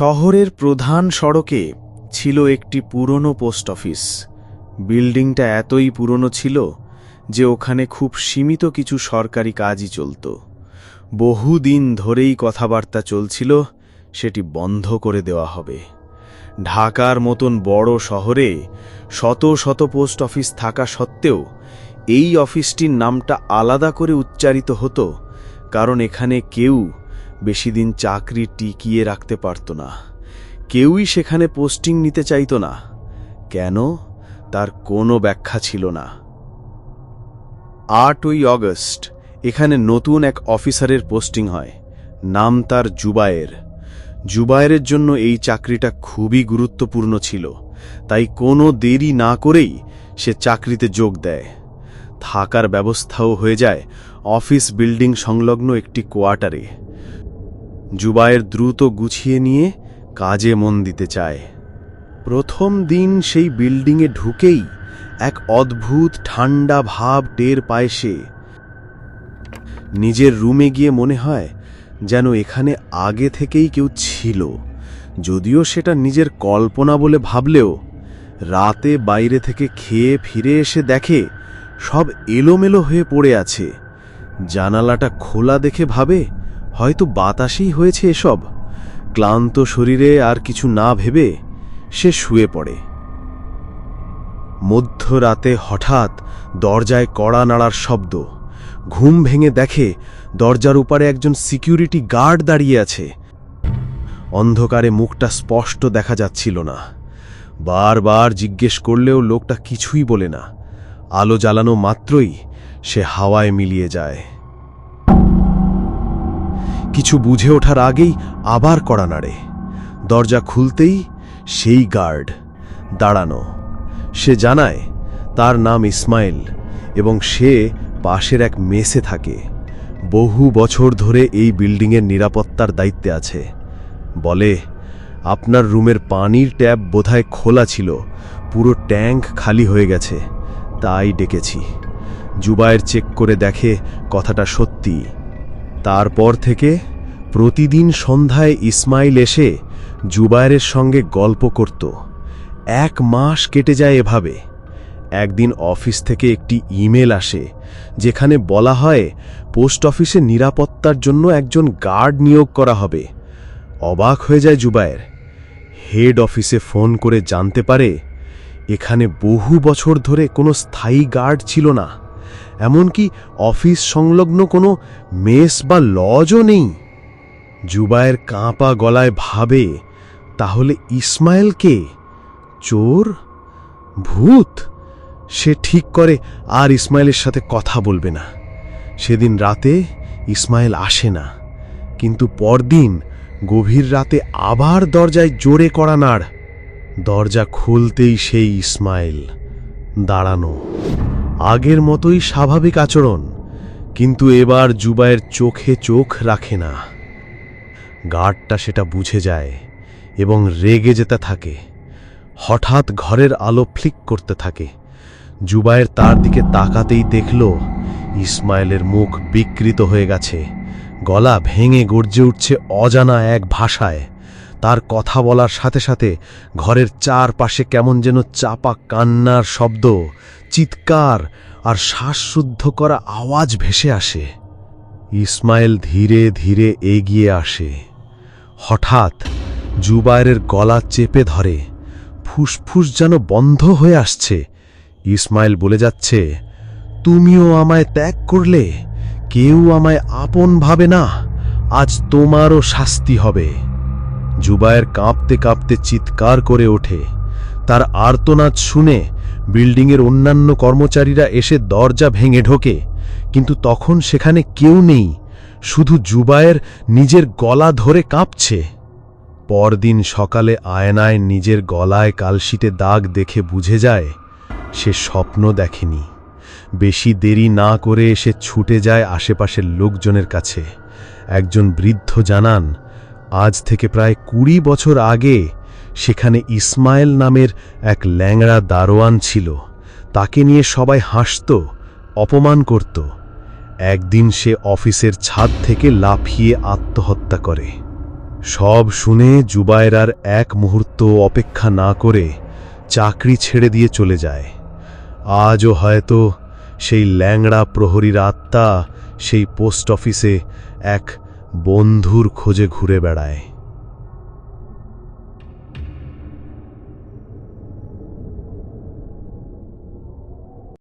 শহরের প্রধান সড়কে ছিল একটি পুরনো পোস্ট অফিস। বিল্ডিংটা এতই পুরনো ছিল যে ওখানে খুব সীমিত কিছু সরকারি কাজই চলত। বহুদিন ধরেই কথাবার্তা চলছিল, সেটি বন্ধ করে দেওয়া হবে। ঢাকার মতন বড় শহরে শত শত পোস্ট অফিস থাকা সত্ত্বেও এই অফিসটির নামটা আলাদা করে উচ্চারিত হতো, কারণ এখানে কেউ বেশি দিন চাকরি টিকিয়ে রাখতে পারত না। কেউই সেখানে পোস্টিং নিতে চাইতো না। কেন? তার কোনো ব্যাখ্যা ছিল না। আটই অগস্ট, এখানে নতুন এক অফিসারের পোস্টিং হয়। নাম তার জুবায়ের। জুবায়ের জন্য এই চাকরিটা খুবই গুরুত্বপূর্ণ ছিল। তাই কোনো দেরি না করেই সে চাকরিতে যোগ দেয়। থাকার ব্যবস্থাও হয়ে যায়। অফিস বিল্ডিং সংলগ্ন একটি কোয়ার্টারে। জুবায়ের দ্রুত গুছিয়ে নিয়ে কাজে মন দিতে চায়। প্রথম দিন সেই বিল্ডিংয়ে ঢুকেই এক অদ্ভুত ঠান্ডা ভাব টের পায় সে। নিজের রুমে গিয়ে মনে হয় যেন এখানে আগে থেকেই কেউ ছিল। যদিও সেটা নিজের কল্পনা বলে ভাবলেও রাতে বাইরে থেকে খেয়ে ফিরে এসে দেখে সব এলোমেলো হয়ে পড়ে আছে। জানালাটা খোলা দেখে ভাবে হয়তো বাতাসেই হয়েছে এসব। ক্লান্ত শরীরে আর কিছু না ভেবে সে শুয়ে পড়ে। মধ্যরাতে হঠাৎ দরজায় কড়া নাড়ার শব্দ। ঘুম ভেঙে দেখে দরজার উপারে একজন সিকিউরিটি গার্ড দাঁড়িয়ে আছে। অন্ধকারে মুখটা স্পষ্ট দেখা যাচ্ছিল না। বারবার জিজ্ঞেস করলেও লোকটা কিছুই বলে না। আলো জ্বালানো মাত্রই সে হাওয়ায় মিলিয়ে যায়। কিছু বুঝে ওঠার আগেই আবার কড়া নাড়ে। দরজা খুলতেই সেই গার্ড দাঁড়ানো। সে জানায়, তার নাম ইসমাইল এবং সে পাশের এক মেসে থাকে। বহু বছর ধরে এই বিল্ডিংয়ের নিরাপত্তার দায়িত্বে আছে। বলে, আপনার রুমের পানির ট্যাপ বোধহয় খোলা ছিল। পুরো ট্যাঙ্ক খালি হয়ে গেছে। তাই ডেকেছি। জুবায়ের চেক করে দেখে কথাটা সত্যি তারপর থেকে প্রতিদিন সন্ধ্যায় ইসমাইল এসে জুবায়ের সঙ্গে গল্প করত। এক মাস কেটে যায় এভাবে। একদিন অফিস থেকে একটি ইমেল আসে, যেখানে বলা হয়, পোস্ট অফিসে নিরাপত্তার জন্য একজন গার্ড নিয়োগ করা হবে। অবাক হয়ে যায় জুবায়ের। হেড অফিসে ফোন করে জানতে পারে, এখানে বহু বছর ধরে কোনো স্থায়ী গার্ড ছিল না। এমনকি অফিস সংলগ্ন কোনো মেস বা লজও নেই। জুবায়ের কাঁপা গলায় ভাবে, তাহলে ইসমাইলকে চোর? ভূত? সে ঠিক করে আর ইসমাইলের সাথে কথা বলবে না। সেদিন রাতে ইসমাইল আসে না। কিন্তু পরদিন গভীর রাতে আবার দরজায় জোরে করা নাড়। দরজা খুলতেই সেই ইসমাইল দাঁড়ানো। আগের মতোই স্বাভাবিক আচরণ, কিন্তু এবার জুবায়ের চোখে চোখ রাখে না। গার্ডটা সেটা বুঝে যায় এবং রেগে যেতে থাকে। হঠাৎ ঘরের আলো ফ্লিক করতে থাকে। জুবায়ের তার দিকে তাকাতেই দেখল, ইসমাইলের মুখ বিকৃত হয়ে গেছে। গলা ভেঙে গর্জে উঠছে অজানা এক ভাষায়। তার কথা বলার সাথে সাথে ঘরের চারপাশে কেমন যেন চাপা কান্নার শব্দ, চিৎকার আর শ্বাসশুদ্ধ করা আওয়াজ ভেসে আসে। ইসমাইল ধীরে ধীরে এগিয়ে আসে। হঠাৎ জুবায়ের গলা চেপে ধরে। ফুসফুস যেন বন্ধ হয়ে আসছে। ইসমাইল বলে যাচ্ছে, তুমিও আমায় ত্যাগ করলে, কেউ আমায় আপন ভাবে না। আজ তোমারও শাস্তি হবে। জুবায়ের কাঁপতে কাঁপতে চিৎকার করে ওঠে। তার আর্তনাদ শুনে বিল্ডিংয়ের অন্যান্য কর্মচারীরা এসে দরজা ভেঙে ঢোকে। কিন্তু তখন সেখানে কেউ নেই, শুধু জুবায়ের নিজের গলা ধরে কাঁপছে। পরদিন সকালে আয়নায় নিজের গলায় কালশিটে দাগ দেখে বুঝে যায়, সে স্বপ্ন দেখেনি। বেশি দেরি না করে এসে ছুটে যায় আশেপাশের লোকজনের কাছে। একজন বৃদ্ধ জানান আজ থেকে প্রায় কুড়ি বছর আগে সেখানে ইসমাইল নামের এক ল্যাংড়া দারোয়ান ছিল। তাকে নিয়ে সবাই হাসত, অপমান করত। একদিন সে অফিসের ছাদ থেকে লাফিয়ে আত্মহত্যা করে। সব শুনে জুবায়রার এক মুহূর্ত অপেক্ষা না করে চাকরি ছেড়ে দিয়ে চলে যায়। আজও হয়তো সেই ল্যাংড়া প্রহরীর আত্মা সেই পোস্ট অফিসে এক বন্ধুর খোঁজে ঘুরে বেড়ায়।